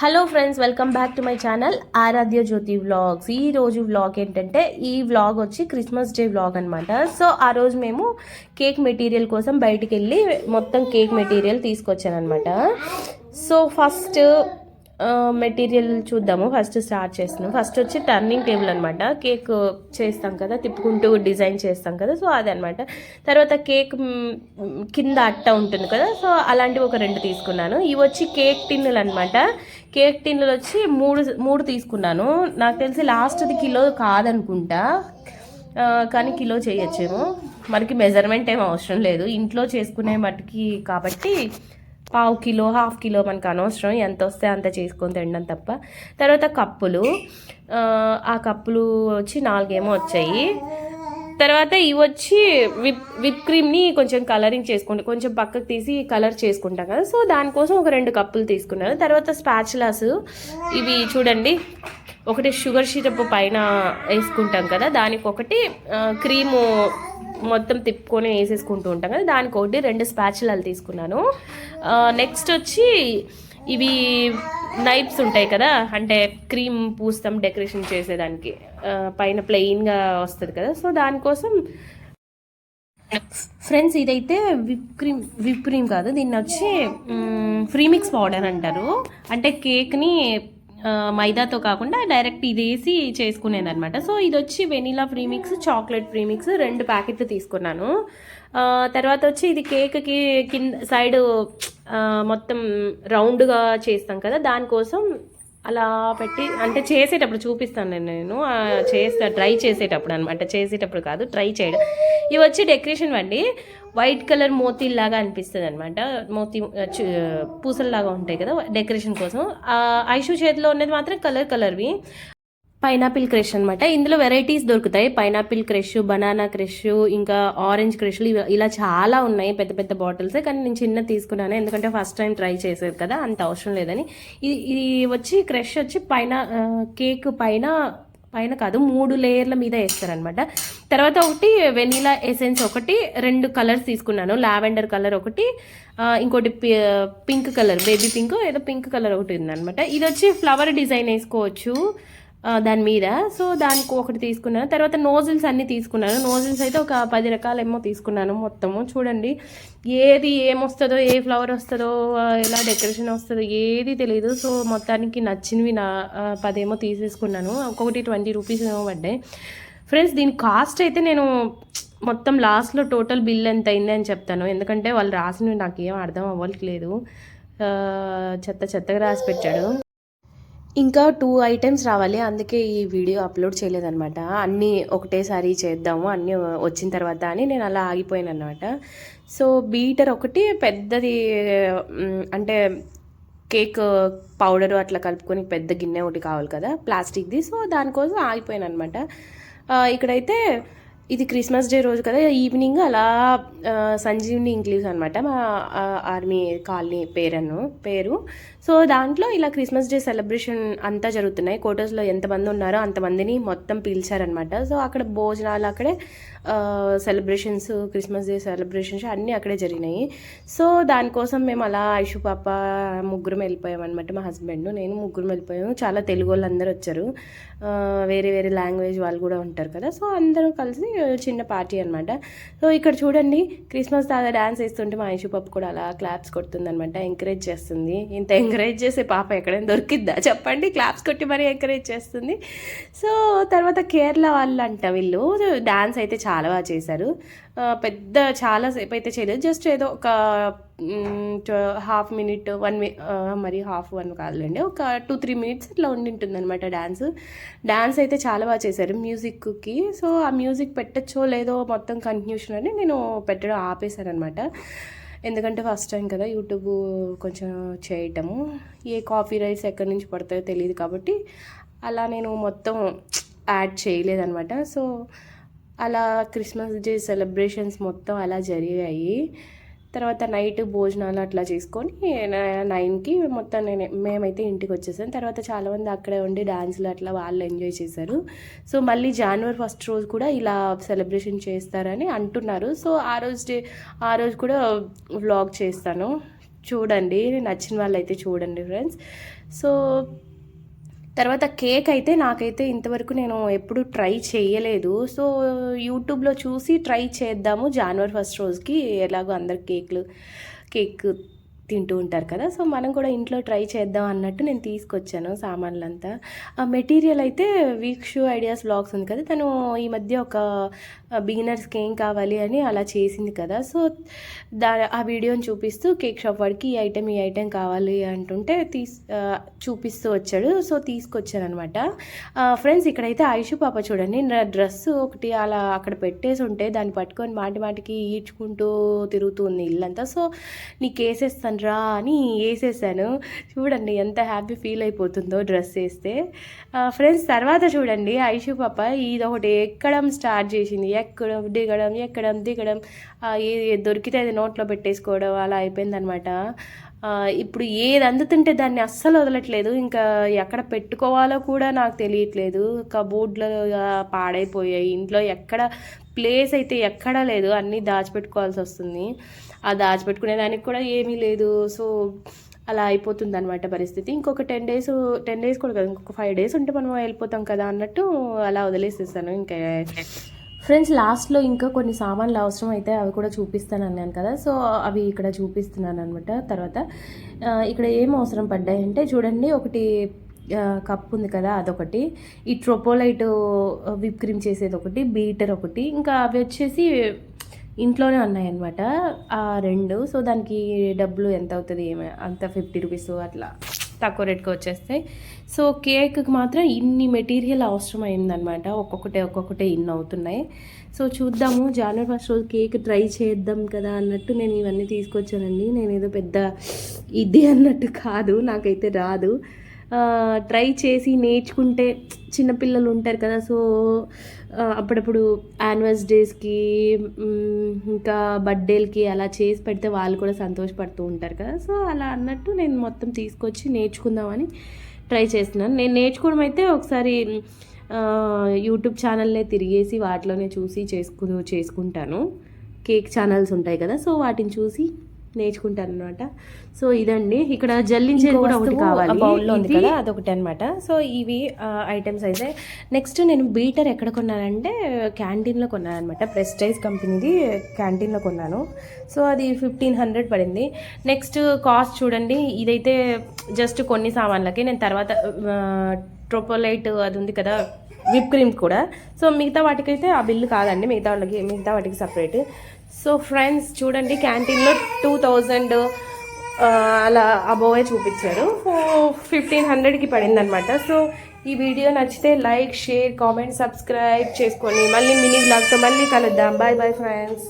Hello friends welcome back to my channel Aradhya Jyoti vlogs ఈ రోజు vlog ఏంటంటే ఈ వ్లాగ్ వచ్చి క్రిస్మస్ డే వ్లాగ్ అనమాట సో ఆ రోజు మేము కేక్ మెటీరియల్ కోసం బయటికి వెళ్ళి మొత్తం కేక్ మెటీరియల్ తీసుకొచ్చాను అనమాట సో ఫస్ట్ మెటీరియల్ చూద్దాము. ఫస్ట్ స్టార్ట్ చేస్తున్నాం. ఫస్ట్ వచ్చి టర్నింగ్ టేబుల్ అనమాట కేక్ చేస్తాం కదా తిప్పుకుంటూ డిజైన్ చేస్తాం కదా సో అదనమాట తర్వాత కేక్ కింద అట్ట ఉంటుంది కదా సో అలాంటివి ఒక రెండు తీసుకున్నాను. ఇవి వచ్చి కేక్ టిన్నులు అనమాట కేక్ టిన్నులు వచ్చి మూడు మూడు తీసుకున్నాను. నాకు తెలిసి లాస్ట్ది కిలో కాదనుకుంటా. కానీ కిలో చేయొచ్చేమో. మనకి మెజర్మెంట్ ఏం అవసరం లేదు. ఇంట్లో చేసుకునే మట్టుకి కాబట్టి పావు కిలో హాఫ్ కిలో మనకు అనవసరం. ఎంత వస్తే అంత చేసుకొని తినడం తప్ప. తర్వాత కప్పులు. ఆ, కప్పులు వచ్చి నాలుగేమో వచ్చాయి. తర్వాత ఇవి వచ్చి విప్ విప్ క్రీమ్ని కొంచెం కలరింగ్ చేసుకుంటాం కొంచెం పక్కకు తీసి కలర్ చేసుకుంటాం కదా. సో దానికోసం ఒక రెండు కప్పులు తీసుకున్నాను. తర్వాత స్పాచులాస్. ఇవి చూడండి. ఒకటి షుగర్ సిరప్ పైన వేసుకుంటాం కదా దానికి ఒకటి క్రీము మొత్తం తిప్పుకొని వేసేసుకుంటూ ఉంటాం కదా దానికి ఒకటి రెండు స్పాచులాలు తీసుకున్నాను. నెక్స్ట్ వచ్చి ఇవి నైప్స్ ఉంటాయి కదా అంటే క్రీమ్ పూస్తాం డెకరేషన్ చేసేదానికి పైన ప్లెయిన్గా వస్తుంది కదా సో దానికోసం ఫ్రెండ్స్ ఇదైతే విప్ క్రీమ్ విప్ క్రీమ్ కాదు దీన్ని వచ్చి ఫ్రీమిక్స్ పౌడర్ అంటారు. అంటే కేక్ని మైదాతో కాకుండా డైరెక్ట్ ఇది వేసి చేసుకునేదనమాట సో ఇది వచ్చి వెనీలా ప్రీమిక్స్ చాక్లెట్ ప్రీమిక్స్ రెండు ప్యాకెట్లు తీసుకున్నాను. తర్వాత వచ్చి ఇది కేక్కి కింద సైడ్ మొత్తం రౌండ్గా చేస్తాం కదా దానికోసం అలా పెట్టి అంటే చేసేటప్పుడు చూపిస్తాను నేను. నేను చేస్తా ట్రై చేసేటప్పుడు అనమాట చేసేటప్పుడు కాదు ట్రై చేయడం. ఇవి వచ్చి డెకరేషన్ అండి వైట్ కలర్ మోతీల్లాగా అనిపిస్తుంది అనమాట మోతీ పూసల్లాగా ఉంటాయి కదా డెకరేషన్ కోసం. ఐషు చేతిలో ఉన్నది మాత్రం కలర్ కలర్వి. పైనాపిల్ క్రష్ అనమాట ఇందులో వెరైటీస్ దొరుకుతాయి. పైనాపిల్ క్రష్ బనానా క్రష్ ఇంకా ఆరెంజ్ క్రష్లు ఇలా చాలా ఉన్నాయి పెద్ద పెద్ద బాటిల్స్. కానీ నేను చిన్న తీసుకున్నాను ఎందుకంటే ఫస్ట్ టైం ట్రై చేసేది కదా అంత అవసరం లేదని. ఇది ఇది వచ్చి క్రష్ వచ్చి పైన కేక్ పైన పైన కాదు మూడు లేయర్ల మీద వేస్తారనమాట తర్వాత ఒకటి వెనీలా ఎసెన్స్ ఒకటి రెండు కలర్స్ తీసుకున్నాను. లావెండర్ కలర్ ఒకటి ఇంకోటి పింక్ కలర్ బేబీ పింక్ ఏదో పింక్ కలర్ ఒకటి ఉందనమాట ఇది వచ్చి ఫ్లవర్ డిజైన్ వేసుకోవచ్చు. దాని మీద. సో దానికి ఒకటి తీసుకున్నాను. తర్వాత నోజిల్స్ అన్ని తీసుకున్నాను. నోజిల్స్ అయితే ఒక పది రకాలేమో తీసుకున్నాను మొత్తము. చూడండి ఏది ఏమొస్తుందో ఏ ఫ్లవర్ వస్తుందో ఎలా డెకరేషన్ వస్తుందో ఏది తెలియదు సో మొత్తానికి నచ్చినవి నా పదేమో తీసేసుకున్నాను. ఒక్కొక్కటి ట్వంటీ రూపీస్ ఏమో పడ్డాయి. ఫ్రెండ్స్ దీని కాస్ట్ అయితే నేను మొత్తం లాస్ట్లో టోటల్ బిల్ ఎంత అయింది అని చెప్తాను. ఎందుకంటే వాళ్ళు రాసినవి నాకు ఏం అర్థం అవ్వట్లేదు. చెత్త చెత్తగా రాసి పెట్టాడు. ఇంకా టూ ఐటమ్స్ రావాలి. అందుకే ఈ వీడియో అప్లోడ్ చేయలేదన్నమాట. అన్నీ ఒకటేసారి చేద్దాము. అన్నీ వచ్చిన తర్వాత అని నేను అలా ఆగిపోయాను అనమాట సో బీటర్ ఒకటి పెద్దది అంటే కేక్ పౌడర్ అట్లా కలుపుకొని పెద్ద గిన్నె ఒకటి కావాలి కదా ప్లాస్టిక్ది. సో దానికోసం ఆగిపోయాను అనమాట ఇక్కడైతే ఇది క్రిస్మస్ డే రోజు కదా ఈవినింగ్ అలా సంజీవ్ని సంజీవిని ఇంక్లీవ్స్ అనమాట మా ఆర్మీ కాలనీ పేరను పేరు. సో దాంట్లో ఇలా క్రిస్మస్ డే సెలబ్రేషన్ అంతా జరుగుతున్నాయి. కోటర్స్లో ఎంతమంది ఉన్నారో అంతమందిని మొత్తం పీల్చారనమాట సో అక్కడ భోజనాలు అక్కడే సెలబ్రేషన్స్ క్రిస్మస్ డే సెలబ్రేషన్స్ అన్నీ అక్కడే జరిగినాయి. సో దానికోసం మేము అలా ఐషు పాప ముగ్గురం వెళ్ళిపోయాం అనమాట మా హస్బెండ్ నేను ముగ్గురం వెళ్ళిపోయాము. చాలా తెలుగు వాళ్ళు అందరూ వచ్చారు వేరే వేరే లాంగ్వేజ్ వాళ్ళు కూడా ఉంటారు కదా. సో అందరూ కలిసి చిన్న పార్టీ అనమాట సో ఇక్కడ చూడండి క్రిస్మస్ తాత డ్యాన్స్ వేస్తుంటే మా ఐషు పాప కూడా అలా క్లాప్స్ కొడుతుంది అనమాట ఎంకరేజ్ చేస్తుంది. ఇంత ఎంకరేజ్ చేసే పాప ఎక్కడైనా దొరికిద్దా? చెప్పండి క్లాప్స్ కొట్టి మరీ ఎంకరేజ్ చేస్తుంది. సో తర్వాత కేరళ వాళ్ళు. అంట వీళ్ళు డ్యాన్స్ అయితే చాలా బాగా చేశారు. పెద్ద చాలా సేపు అయితే చేయలేదు. జస్ట్ ఏదో ఒక హాఫ్ మినిట్ వన్ మరి హాఫ్ వన్ కాదులేండి. ఒక టూ త్రీ మినిట్స్ ఇట్లా ఉండింటుంది అనమాట డ్యాన్స్ డ్యాన్స్ అయితే చాలా బాగా చేశారు మ్యూజిక్కి. సో ఆ మ్యూజిక్ పెట్టచ్చో లేదో మొత్తం కన్ఫ్యూషన్ అని నేను పెట్టడం ఆపేశాను అనమాట ఎందుకంటే ఫస్ట్ టైం కదా యూట్యూబ్ కొంచెం చేయటము. ఏ కాపీ రైట్స్ ఎక్కడి నుంచి పడతాయో తెలియదు కాబట్టి అలా నేను మొత్తం యాడ్ చేయలేదనమాట సో అలా క్రిస్మస్ డే సెలబ్రేషన్స్ మొత్తం అలా జరిగాయి. తర్వాత నైట్ భోజనాలు అట్లా చేసుకొని నైన్కి మొత్తం నేను మేమైతే ఇంటికి వచ్చేసాను తర్వాత చాలామంది అక్కడే ఉండి డాన్సులు అట్లా వాళ్ళు ఎంజాయ్ చేశారు. సో మళ్ళీ జనవరి ఫస్ట్ రోజు కూడా ఇలా సెలబ్రేషన్ చేస్తారని అంటున్నారు. సో ఆ రోజు డే ఆ రోజు కూడా వ్లాగ్ చేస్తాను. చూడండి నచ్చిన వాళ్ళు అయితే చూడండి ఫ్రెండ్స్ సో తర్వాత కేక్ అయితే నాకైతే ఇంతవరకు నేను ఎప్పుడు ట్రై చేయలేదు. సో యూట్యూబ్లో చూసి ట్రై చేద్దాము. జనవరి ఫస్ట్ రోజుకి ఎలాగో అందరు కేక్లు కేక్ తింటూ ఉంటారు కదా. సో మనం కూడా ఇంట్లో ట్రై చేద్దాం అన్నట్టు నేను తీసుకొచ్చాను సామాన్లంతా. ఆ మెటీరియల్ అయితే వీక్ షూ ఐడియాస్ బ్లాగ్స్ ఉంది కదా. తను ఈ మధ్య ఒక బిగినర్స్కి ఏం కావాలి అని అలా చేసింది కదా. సో దా ఆ వీడియోని చూపిస్తూ కేక్ షాప్ వాడికి ఈ ఐటెం ఈ ఐటెం కావాలి అంటుంటే తీస్ చూపిస్తూ వచ్చాడు. సో తీసుకొచ్చాను అనమాట ఫ్రెండ్స్ ఇక్కడైతే ఆయుష్ పాప చూడండి. నా డ్రెస్ ఒకటి అలా అక్కడ పెట్టేసి ఉంటే దాన్ని పట్టుకొని మాటి మాటికి ఈడ్చుకుంటూ తిరుగుతుంది ఇల్లంతా. సో నీకు రా అని వేసేసాను. చూడండి ఎంత హ్యాపీ ఫీల్ అయిపోతుందో డ్రెస్ వేస్తే. ఫ్రెండ్స్ తర్వాత చూడండి ఐషు పాప ఇది ఒకటి ఎక్కడం స్టార్ట్ చేసింది. ఎక్కడం దిగడం ఎక్కడం దిగడం. ఏది దొరికితే అది నోట్లో పెట్టేసుకోవడం అలా అయిపోయిందనమాట ఇప్పుడు ఏది అందుతుంటే దాన్ని అస్సలు వదలట్లేదు. ఇంకా ఎక్కడ పెట్టుకోవాలో కూడా నాకు తెలియట్లేదు. కబోర్డ్లు పాడైపోయాయి. ఇంట్లో ఎక్కడ ప్లేస్ అయితే ఎక్కడా లేదు. అన్నీ దాచిపెట్టుకోవాల్సి వస్తుంది. ఆ దాచిపెట్టుకునే దానికి కూడా ఏమీ లేదు. సో అలా అయిపోతుంది అనమాట పరిస్థితి. ఇంకొక టెన్ డేస్ టెన్ డేస్ కూడా కదా ఇంకొక ఫైవ్ డేస్ ఉంటే మనం వెళ్ళిపోతాం కదా అన్నట్టు అలా వదిలేసేస్తాను ఇంకా ఫ్రెండ్స్ లాస్ట్లో ఇంకా కొన్ని సామాన్లు అవసరం అయితే అవి కూడా చూపిస్తాను అన్నాను కదా. సో అవి ఇక్కడ చూపిస్తున్నాను అనమాట తర్వాత ఇక్కడ ఏం అవసరం పడ్డాయి అంటే చూడండి ఒకటి కప్ ఉంది కదా అదొకటి. ఈ ట్రోపోలైట్ విప్ క్రీమ్ చేసేది ఒకటి బీటర్ ఒకటి. ఇంకా అవి వచ్చేసి ఇంట్లోనే ఉన్నాయన్నమాట. ఆ రెండు. సో దానికి డబ్బులు ఎంత అవుతుంది ఏమి అంత ఫిఫ్టీ రూపీస్ అట్లా. తక్కువ రేట్కి వచ్చేస్తాయి. సో కేక్కి మాత్రం ఇన్ని మెటీరియల్ అవసరమైందనమాట ఒక్కొక్కటే ఒక్కొక్కటే ఇన్ని అవుతున్నాయి. సో చూద్దాము. జనవరి ఫస్ట్ రోజు కేక్ ట్రై చేద్దాం కదా అన్నట్టు నేను ఇవన్నీ తీసుకొచ్చానండి. నేను ఏదో పెద్ద ఇది అన్నట్టు కాదు. నాకైతే రాదు. ట్రై చేసి నేర్చుకుంటే చిన్నపిల్లలు ఉంటారు కదా సో అప్పుడప్పుడు యాన్యువల్స్ డేస్కి ఇంకా బర్త్డేలకి అలా చేసి పెడితే వాళ్ళు కూడా సంతోషపడుతూ ఉంటారు కదా. సో అలా అన్నట్టు నేను మొత్తం తీసుకొచ్చి నేర్చుకుందామని ట్రై చేస్తున్నాను. నేను నేర్చుకోవడం అయితే ఒకసారి యూట్యూబ్ ఛానల్నే తిరిగేసి వాటిలోనే చూసి చేసుకు చేసుకుంటాను. కేక్ ఛానల్స్ ఉంటాయి కదా సో వాటిని చూసి నేర్చుకుంటాను అనమాట సో ఇదండి. ఇక్కడ జల్లించేది కూడా ఒకటి కావాలి. బౌల్లో ఉంది కదా అదొకటి అనమాట సో ఇవి ఐటమ్స్ అయితే నెక్స్ట్ నేను బీటర్ ఎక్కడ కొన్నానంటే క్యాంటీన్లో కొన్నాను అనమాట ప్రెస్టైజ్ కంపెనీది క్యాంటీన్లో కొన్నాను. సో అది ఫిఫ్టీన్ హండ్రెడ్ పడింది. నెక్స్ట్ కాస్ట్ చూడండి. ఇదైతే జస్ట్ కొన్ని సామాన్లకి. నేను తర్వాత ట్రోపోలైట్ అది ఉంది కదా విప్ క్రీమ్ కూడా. సో మిగతా వాటికైతే ఆ బిల్లు కాదండి. మిగతా వాళ్ళకి మిగతా వాటికి సపరేట్ సో ఫ్రెండ్స్ చూడండి క్యాంటీన్లో టూ థౌజండ్ అలా అబోవే చూపించారు. ఫిఫ్టీన్ హండ్రెడ్కి పడింది అనమాట సో ఈ వీడియో నచ్చితే లైక్ షేర్ కామెంట్ సబ్స్క్రైబ్ చేసుకొని మళ్ళీ మినీ బ్లాగ్తో మళ్ళీ కలుద్దాం. Bye bye friends